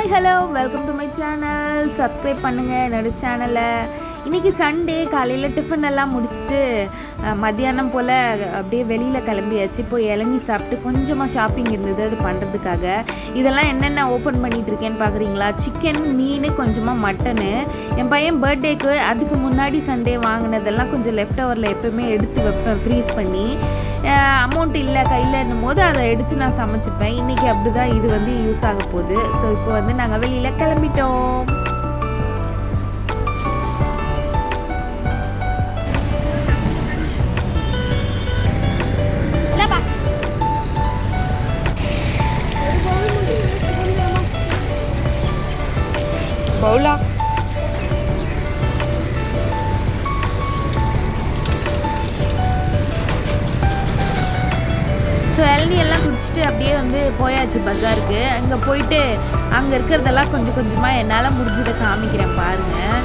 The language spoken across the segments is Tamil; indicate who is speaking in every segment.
Speaker 1: Hi hello welcome to my channel subscribe பண்ணுங்கள் என்னோடய சேனலை இன்றைக்கி சண்டே காலையில் டிஃபன் எல்லாம் முடிச்சுட்டு மத்தியானம் போல் அப்படியே வெளியில் கிளம்பியாச்சு. போய் இளநி சாப்பிட்டு கொஞ்சமாக ஷாப்பிங் இருந்தது அது பண்ணுறதுக்காக இதெல்லாம் என்னென்ன ஓப்பன் பண்ணிகிட்டு இருக்கேன்னு பார்க்குறீங்களா சிக்கன் மீன் கொஞ்சமாக மட்டனு என் பையன் பர்த்டேக்கு அதுக்கு முன்னாடி சண்டே வாங்கினதெல்லாம் கொஞ்சம் லெஃப்ட் ஓவரில் எப்போவுமே எடுத்து வைப்பேன் ஃப்ரீஸ் பண்ணி. அமௌண்ட் இல்லை கையில் போது அதை எடுத்து நான் சமைச்சிப்பேன். இன்றைக்கி அப்படி தான் இது வந்து யூஸ் ஆக போகுது. ஸோ இப்போ வந்து நாங்கள் வெளியில் கிளம்பிட்டோம். பவுலா ஸோ இளநீ எல்லாம் குடிச்சிட்டு அப்படியே வந்து போயாச்சு பஜாருக்கு. அங்கே போயிட்டு அங்கே இருக்கிறதெல்லாம் கொஞ்சம் கொஞ்சமாக என்னால் முடிஞ்சதை காமிக்கிறேன் பாருங்கள்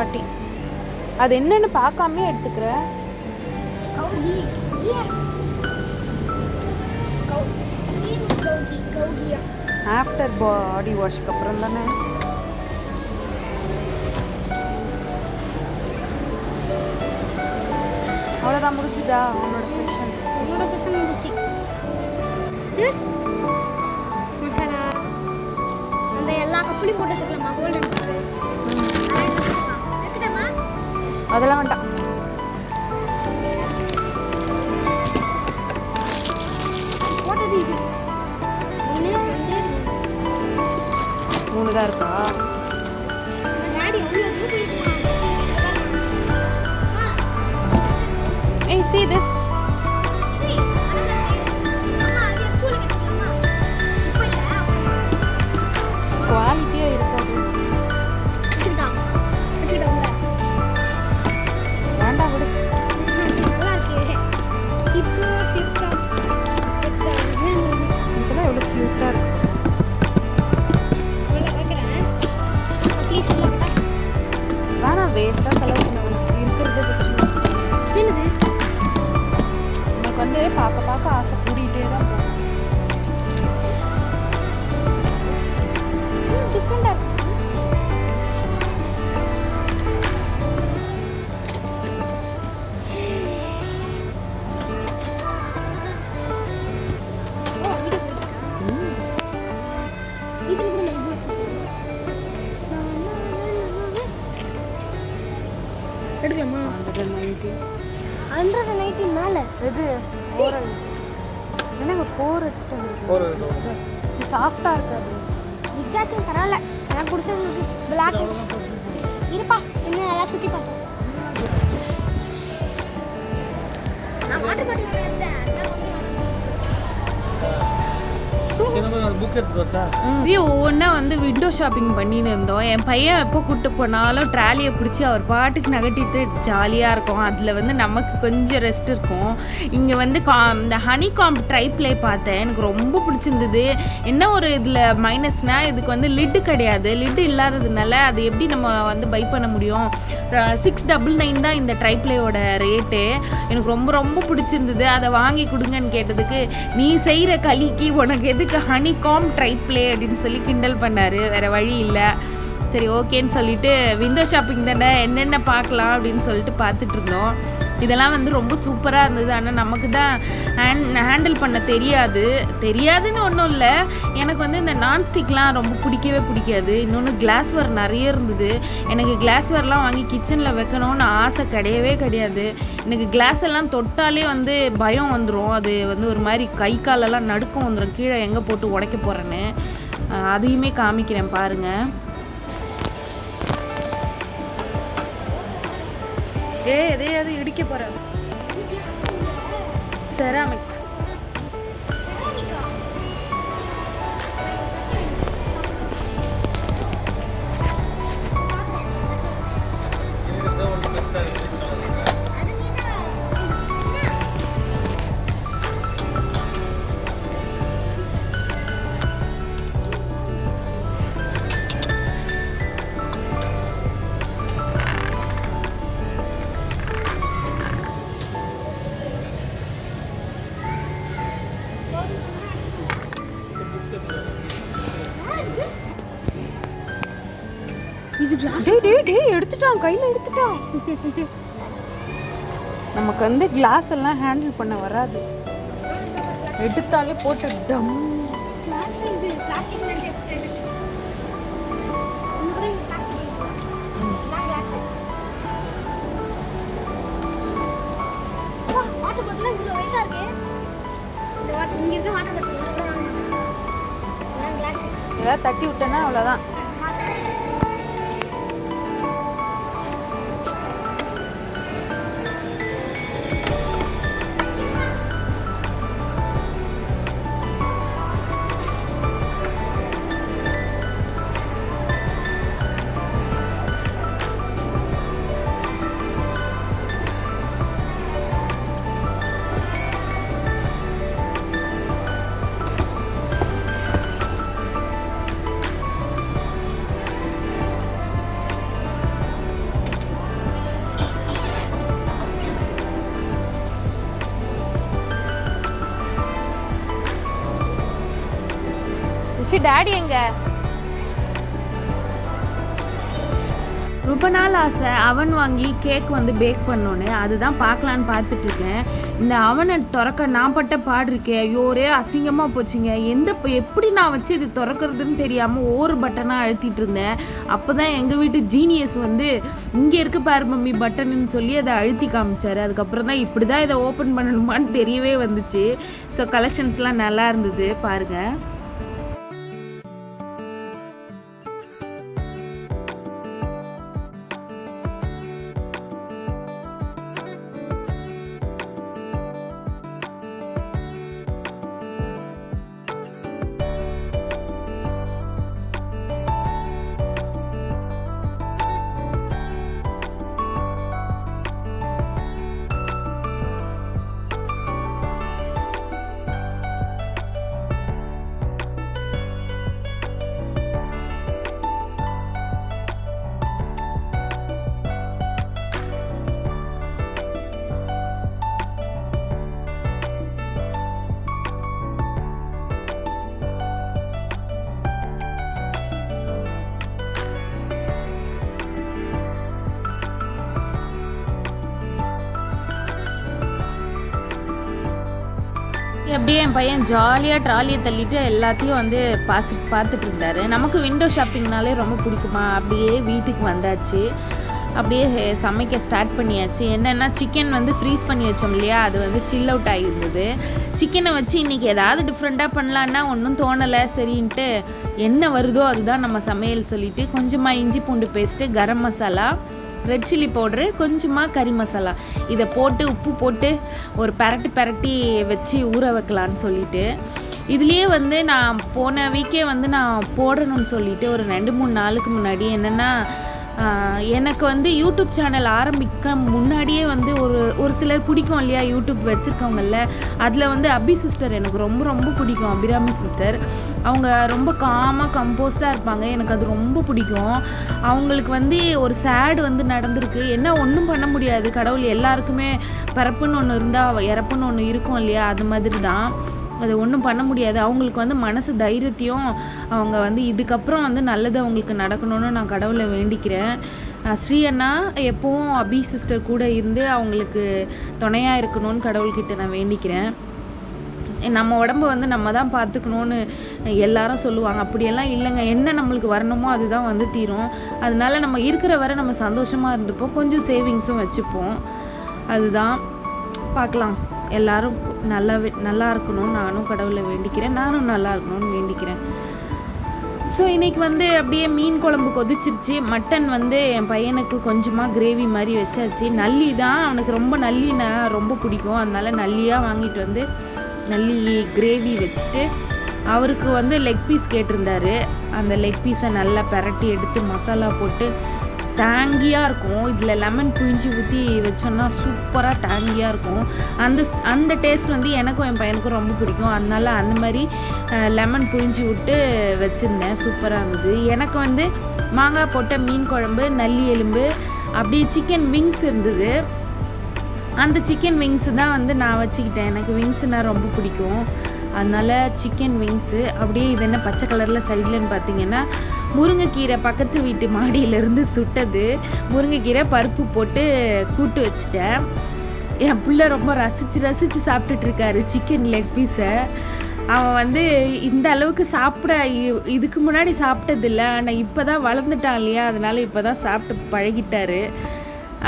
Speaker 1: ஃபார்ட்டி அது என்னன்னு பார்க்காமயே எடுத்துக்கிற? ஆஃப்டர் பாடி வாஷ்க்கு அப்புறம் தானே? அவ்வளோதான் முடிச்சுதா உன்னோட செஷன்
Speaker 2: என்னோட செஷன் முடிச்சு மசாலா. அந்த எல்லா கப்புலையும் போட்டு வச்சுக்கலாமா கோல்டன் எடுத்துட்டேம்மா
Speaker 1: அதெல்லாம் வேண்டாம். மூணு தான் இருக்கா? ஏய் see this. ஆசை கூடிகிட்டே தான் போகும்.
Speaker 2: எடுக்கலாமா?
Speaker 1: ஹண்ட்ரட் நைன்ட்டி
Speaker 2: ஹண்ட்ரட் நைன்டி மேலே.
Speaker 1: இது ஓரல். என்னங்க ஃபோர் எடுத்துட்டு சார் இது சாஃப்டாக இருக்காது.
Speaker 2: எக்ஸாக்ட்லி பரவாயில்ல. நான் குடிச்சது பிளாக் இருப்பா இன்னும் நல்லா சுற்றி பார்த்தேன் நான் வாட்டர் பாட்டில் எடுத்தேன்
Speaker 1: ஒவ்வொன்றா வந்து? விண்டோ ஷாப்பிங் பண்ணின்னு இருந்தோம். என் பையன் எப்போ கூப்பிட்டு போனாலும் ட்ராலியை பிடிச்சி அவர் பாட்டுக்கு நகட்டிட்டு ஜாலியாக இருக்கும். அதில் வந்து நமக்கு கொஞ்சம் ரெஸ்ட் இருக்கும். இங்கே வந்து கா இந்த ஹனி காம்ப் ட்ரை ப்ளே பார்த்தேன். எனக்கு ரொம்ப பிடிச்சிருந்தது. என்ன ஒரு இதில் மைனஸ்னால் இதுக்கு வந்து லிட்டு கிடையாது. லிட்டு இல்லாததுனால அது எப்படி நம்ம வந்து பை பண்ண முடியும்? சிக்ஸ் டபுள் நைன் தான் இந்த ட்ரை ப்ளேயோட ரேட்டு எனக்கு ரொம்ப ரொம்ப பிடிச்சிருந்தது. அதை வாங்கி கொடுங்கன்னு கேட்டதுக்கு நீ செய்கிற களிக்கு உனக்கு எதுக்கு ஹனி காம் ட்ரை ப்ளே அப்படின்னு சொல்லி கிண்டல் பண்ணார். வேறு வழி இல்லை. சரி ஓகேன்னு சொல்லிட்டு விண்டோ ஷாப்பிங் தானே என்னென்ன பார்க்கலாம் அப்படின்னு சொல்லிட்டு பார்த்துட்டு இருந்தோம். இதெல்லாம் வந்து ரொம்ப சூப்பராக இருந்தது. ஆனால் நமக்கு தான் ஹேண்ட் ஹேண்டில் பண்ண தெரியாது. தெரியாதுன்னு ஒன்றும் இல்லை. எனக்கு வந்து இந்த நான்ஸ்டிக்லாம் ரொம்ப பிடிக்கவே பிடிக்காது. இன்னொன்று கிளாஸ்வேர் நிறைய இருந்தது. எனக்கு கிளாஸ்வேர்லாம் வாங்கி கிச்சனில் வைக்கணும்னு ஆசை கிடையவே கிடையாது. எனக்கு கிளாஸ் எல்லாம் தொட்டாலே வந்து பயம் வந்துடும் அது வந்து ஒரு மாதிரி கை காலெல்லாம் நடுக்கம் வந்துடும் கீழே எங்கே போட்டு உடைக்க போகிறேன்னு அதையுமே காமிக்கிறேன் பாருங்கள் ஏ எதையாவது இடிக்க போகிறேன் செராமிக் எடுத்துட்டான் கையில் எடுத்துட்டான். நமக்கு வந்து கிளாஸ் எல்லாம் ஹேண்டில் பண்ண வராது. எடுத்தாலே போட்டு டம்.
Speaker 2: கிளாஸ் இது பிளாஸ்டிக் நினைச்சு
Speaker 1: சி டாடி எங்க? ரொம்ப நாள் ஆசை. அவன் வாங்கி கேக் வந்து பேக் பண்ணோன்னு அதுதான் பார்க்கலான்னு பார்த்துட்டு இருக்கேன் இந்த அவனை திறக்க நான் பட்ட பாடு இருக்கேன் ஐயோ ஒரே அசிங்கமாக போச்சுங்க. எந்த எப்படி நான் வச்சு இது திறக்கிறதுன்னு தெரியாமல் ஒவ்வொரு பட்டனாக அழுத்திட்டு இருந்தேன் அப்போ தான் எங்கள் வீட்டு ஜீனியஸ் வந்து இங்கே இருக்கு பாரு மம்மி பட்டனுன்னு சொல்லி அதை அழுத்தி காமிச்சாரு. அதுக்கப்புறம் தான் இப்படி தான் இதை ஓப்பன் பண்ணணுமான்னு தெரியவே வந்துச்சு. ஸோ கலெக்ஷன்ஸ்லாம் நல்லா இருந்தது. பாருங்கள் அப்படியே என் பையன் ஜாலியாக ட்ராலியை தள்ளிட்டு எல்லாத்தையும் வந்து பாசி பார்த்துட்டு இருந்தாரு நமக்கு விண்டோ ஷாப்பிங்னாலே ரொம்ப பிடிக்குமா? அப்படியே வீட்டுக்கு வந்தாச்சு. அப்படியே சமைக்க ஸ்டார்ட் பண்ணியாச்சு. என்னென்னா சிக்கன் வந்து ஃப்ரீஸ் பண்ணி வச்சோம் இல்லையா? அது வந்து சில் அவுட் ஆகியிருந்தது சிக்கனை வச்சு இன்றைக்கி ஏதாவது டிஃப்ரெண்ட்டாக பண்ணலான்னா ஒன்றும் தோணலை. சரின்ட்டு என்ன வருதோ அதுதான் நம்ம சமையல் சொல்லிவிட்டு கொஞ்சமாக இஞ்சி பூண்டு paste garam masala red chilli powder கொஞ்சமாக கறி மசாலா. இதை போட்டு உப்பு போட்டு ஒரு பெரட்டி பரட்டி வச்சு ஊற வைக்கலான்னு சொல்லிட்டு. இதுலேயே வந்து நான் போன வீக்கே வந்து நான் போடணும்னு சொல்லிட்டு ஒரு ரெண்டு மூணு நாளுக்கு முன்னாடி என்னென்னா எனக்கு வந்து யூடியூப் சேனல் ஆரம்பிக்க முன்னாடியே வந்து ஒரு ஒரு சிலர் பிடிக்கும் இல்லையா யூடியூப் வச்சுருக்கவங்கள அதில் வந்து அபி சிஸ்டர் எனக்கு ரொம்ப ரொம்ப பிடிக்கும் அபிராமி சிஸ்டர். அவங்க ரொம்ப காமாக கம்போஸ்டாக இருப்பாங்க. எனக்கு அது ரொம்ப பிடிக்கும். அவங்களுக்கு வந்து ஒரு சேடு வந்து நடந்திருக்கு. என்ன ஒன்றும் பண்ண முடியாது. கடவுள் எல்லாருக்குமே பிறப்புன்னு ஒன்று இருந்தால் இறப்புன்னு ஒன்று இருக்கும் இல்லையா? அது மாதிரி தான் அது ஒன்றும் பண்ண முடியாது. அவங்களுக்கு வந்து மனசு தைரியத்தையும் அவங்க வந்து இதுக்கப்புறம் வந்து நல்லது அவங்களுக்கு நடக்கணும்னு நான் கடவுளை வேண்டிக்கிறேன். ஸ்ரீ அண்ணா எப்போவும் அபி சிஸ்டர் கூட இருந்து அவங்களுக்கு துணையாக இருக்கணும்னு கடவுள்கிட்ட நான் வேண்டிக்கிறேன். நம்ம உடம்ப வந்து நம்ம தான் பார்த்துக்கணுன்னு எல்லாரும் சொல்லுவாங்க. அப்படியெல்லாம் இல்லைங்க. என்ன நம்மளுக்கு வரணுமோ அதுதான் வந்து தீரும். அதனால நம்ம இருக்கிற வரை நம்ம சந்தோஷமாக இருந்துப்போம். கொஞ்சம் சேவிங்ஸும் வச்சுப்போம். அதுதான். பார்க்கலாம். எல்லாரும் நல்லா நல்லா இருக்கணும்னு நானும் கடவுளை வேண்டிக்கிறேன் நானும் நல்லா இருக்கணும்னு வேண்டிக்கிறேன். ஸோ இன்றைக்கி வந்து அப்படியே மீன் குழம்பு கொதிச்சிருச்சு. மட்டன் வந்து என் பையனுக்கு கொஞ்சமாக கிரேவி மாதிரி வச்சாச்சு. நல்லி தான் அவனுக்கு ரொம்ப நல்லினா ரொம்ப பிடிக்கும். அதனால நல்லியாக வாங்கிட்டு வந்து நல்லி கிரேவி வச்சுட்டு அவருக்கு வந்து லெக் பீஸ் கேட்டிருந்தாரு. அந்த லெக் பீஸை நல்லா பிரட்டி எடுத்து மசாலா போட்டு டேங்கியாக இருக்கும். இதில் லெமன் பிழிஞ்சி ஊற்றி வச்சோன்னா சூப்பராக டேங்கியாக இருக்கும். அந்த அந்த டேஸ்ட் வந்து எனக்கும் என் பையனுக்கும் ரொம்ப பிடிக்கும். அதனால அந்த மாதிரி லெமன் புழிஞ்சு விட்டு வச்சுருந்தேன். சூப்பராக இருந்தது. எனக்கு வந்து மாங்காய் போட்ட மீன் குழம்பு நல்லி எலும்பு அப்படியே சிக்கன் விங்ஸ் இருந்தது. அந்த சிக்கன் விங்ஸு தான் வந்து நான் வச்சுக்கிட்டேன். எனக்கு விங்ஸுனால் ரொம்ப பிடிக்கும். அதனால சிக்கன் விங்ஸு அப்படியே இது என்ன பச்சை கலரில் சைட்லன்னு பார்த்தீங்கன்னா முருங்கைக்கீரை பக்கத்து வீட்டு மாடியிலேருந்து சுட்டது. முருங்கைக்கீரை பருப்பு போட்டு கூட்டு வச்சுட்டேன். என் பிள்ளை ரொம்ப ரசித்து ரசித்து சாப்பிட்டுட்ருக்காரு சிக்கன் லெக் பீஸை அவன் வந்து இந்த அளவுக்கு சாப்பிட இதுக்கு முன்னாடி சாப்பிட்டதில்ல ஆனால் இப்போ தான் வளர்ந்துட்டான் இல்லையா அதனால் இப்போ தான் சாப்பிட்டு பழகிட்டாரு.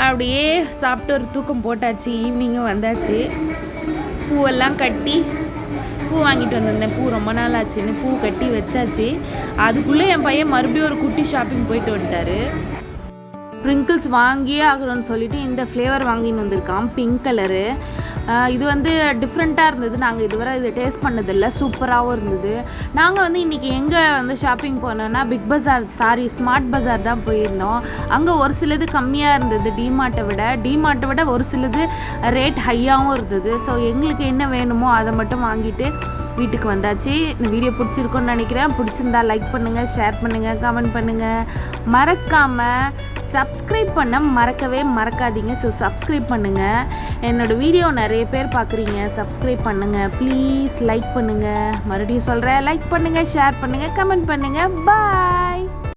Speaker 1: அப்படியே சாப்பிட்டு ஒரு தூக்கம் போட்டாச்சு ஈவினிங்கும் வந்தாச்சு. பூவெல்லாம் கட்டி பூ வாங்கிட்டு வந்திருந்தேன். பூ ரொம்ப நாள் ஆச்சுன்னு பூ கட்டி வச்சாச்சு. அதுக்குள்ளே என் பையன் மறுபடியும் ஒரு குட்டி ஷாப்பிங் போயிட்டு வந்துட்டாரு. ஸ்ப்ரிங்கிள்ஸ் வாங்கியே ஆகணும்னு சொல்லிட்டு இந்த ஃப்ளேவர் வாங்கின்னு வந்திருக்கான். பிங்க் கலரு இது வந்து டிஃப்ரெண்ட்டாக இருந்தது. நாங்கள் இதுவரை இது டேஸ்ட் பண்ணதில்லை. சூப்பராகவும் இருந்தது. நாங்கள் வந்து இன்றைக்கி எங்கே வந்து ஷாப்பிங் போனோன்னா பிக் பஜார் சாரி ஸ்மார்ட் பஜார் தான் போயிருந்தோம். அங்கே ஒரு சிலது கம்மியாக இருந்தது டிமார்ட்டை விட. டிமார்ட்டை விட ஒரு சிலது ரேட் ஹையாகவும் இருந்தது. ஸோ எங்களுக்கு என்ன வேணுமோ அதை மட்டும் வாங்கிட்டு வீட்டுக்கு வந்தாச்சு. இந்த வீடியோ பிடிச்சிருக்குன்னு நினைக்கிறேன். பிடிச்சிருந்தா லைக் பண்ணுங்கள் ஷேர் பண்ணுங்கள் கமெண்ட் பண்ணுங்கள் மறக்காமல் சப்ஸ்கிரைப் பண்ண மறக்கவே மறக்காதீங்க. ஸோ சப்ஸ்கிரைப் பண்ணுங்கள் என்னோடய வீடியோ நிறைய பேர் பார்க்குறீங்க. சப்ஸ்கிரைப் பண்ணுங்கள் ப்ளீஸ் லைக் பண்ணுங்கள் மறுபடியும் சொல்கிறேன் லைக் பண்ணுங்கள் ஷேர் பண்ணுங்கள் கமெண்ட் பண்ணுங்கள் பாய்